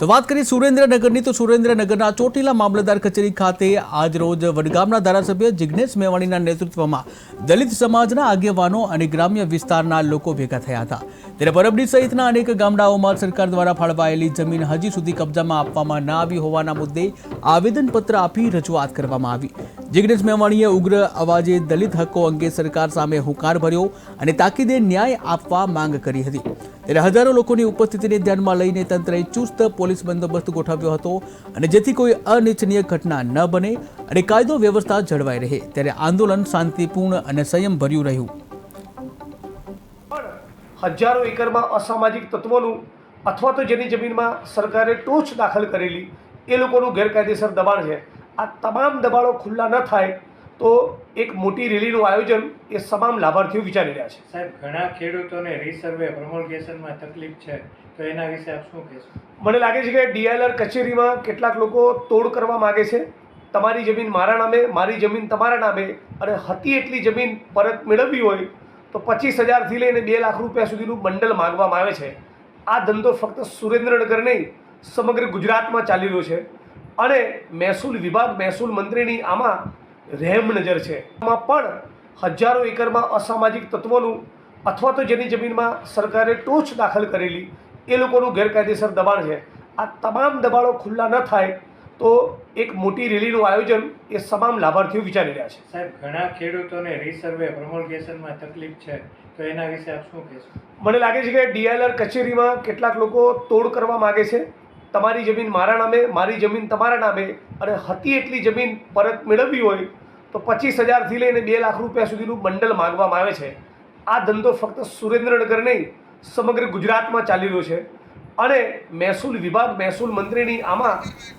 તો વાત કરીએ સુરેન્દ્રનગરની, તો સુરેન્દ્રનગરના ચોટીલા મામલતદાર કચેરી ખાતે આજરોજ વડગામના ધારાસભ્ય જિજ્ઞેશ મેવાણીના નેતૃત્વમાં દલિત સમાજના આગેવાનો અને ગ્રામ્ય વિસ્તારના લોકો ભેગા થયા હતા. ત્યારે પરબડી સહિતના અનેક ગામડાઓમાં સરકાર દ્વારા ફાળવાયેલી જમીન હજી સુધી કબજામાં આપવામાં ન આવી હોવાના મુદ્દે આવેદનપત્ર આપી રજૂઆત કરવામાં આવી. જિજ્ઞેશ મેવાણીએ ઉગ્ર અવાજે દલિત હક્કો અંગે સરકાર સામે હુંકાર ભર્યો અને તાકીદે ન્યાય આપવા માંગ કરી હતી. ત્યારે હજારો લોકોની ઉપસ્થિતિને ધ્યાનમાં લઈને તંત્રએ ચુસ્ત પોલીસ બંદોબસ્ત ગોઠવ્યો હતો અને જેથી કોઈ અનિચ્છનીય ઘટના ન બને અને કાયદો વ્યવસ્થા જળવાઈ રહે ત્યારે આંદોલન શાંતિપૂર્ણ અને સંયમભર્યું રહ્યું. હજારો એકરમાં અસામાજિક તત્વોનું અથવા તો જેની જમીનમાં સરકારે ટોચ દાખલ કરેલી એ લોકોનું ગેરકાયદેસર દબાણ છે. આ તમામ દબાણો ખુલ્લા ન થાય તો એક મોટી રેલીનું આયોજન એ તમામ લાભાર્થીઓ વિચારી રહ્યા છે. સાહેબ ઘણા ખેડૂતોને રીસર્વે પ્રમોલગેશનમાં તકલીફ છે તો એના વિશે આપ શું કહેશો? મને લાગે છે કે ડીએલઆર કચેરીમાં કેટલાક લોકો તોડ કરવા માગે છે. તમારી જમીન મારા નામે મારી જમીન તમારા નામે અને હતી એટલી જમીન પરત મેળવવી હોય તો પચીસ હજારથી લઈને બે લાખ રૂપિયા સુધીનું બંડલ માગવામાં આવે છે. આ ધંધો ફક્ત સુરેન્દ્રનગર નહીં સમગ્ર ગુજરાતમાં ચાલી રહ્યો છે. અને મહેસૂલ વિભાગ મહેસૂલ મંત્રીની આમાં રહેમ નજર છે. આમાં પણ હજારો એકરમાં અસામાજિક તત્વોનું અથવા તો જેની જમીનમાં સરકારે ટોચ દાખલ કરેલી એ લોકોનું ગેરકાયદેસર દબાણ છે. આ તમામ દબાણો ખુલ્લા ન થાય તો એક મોટી રેલીનું આયોજન એ તમામ લાભાર્થીઓ વિચારી રહ્યા છે. સાહેબ ઘણા ખેડૂતોને રીસર્વે પ્રમોલગેશનમાં તકલીફ છે તો એના વિશે આપ શું કહેશો? મને લાગે છે કે ડીએલઆર કચેરીમાં કેટલાક લોકો તોડ કરવા માગે છે. તમારી જમીન મારા નામે, મારી જમીન તમારા નામે અને હતી એટલી જમીન પરત મેળવવી હોય તો પચીસ હજારથી લઈને બે લાખ રૂપિયા સુધીનું બંડલ માગવામાં આવે છે. આ ધંધો ફક્ત સુરેન્દ્રનગર નહીં, સમગ્ર ગુજરાતમાં ચાલી રહ્યો છે. અને મહેસૂલ વિભાગ, મહેસૂલ મંત્રીની આમાં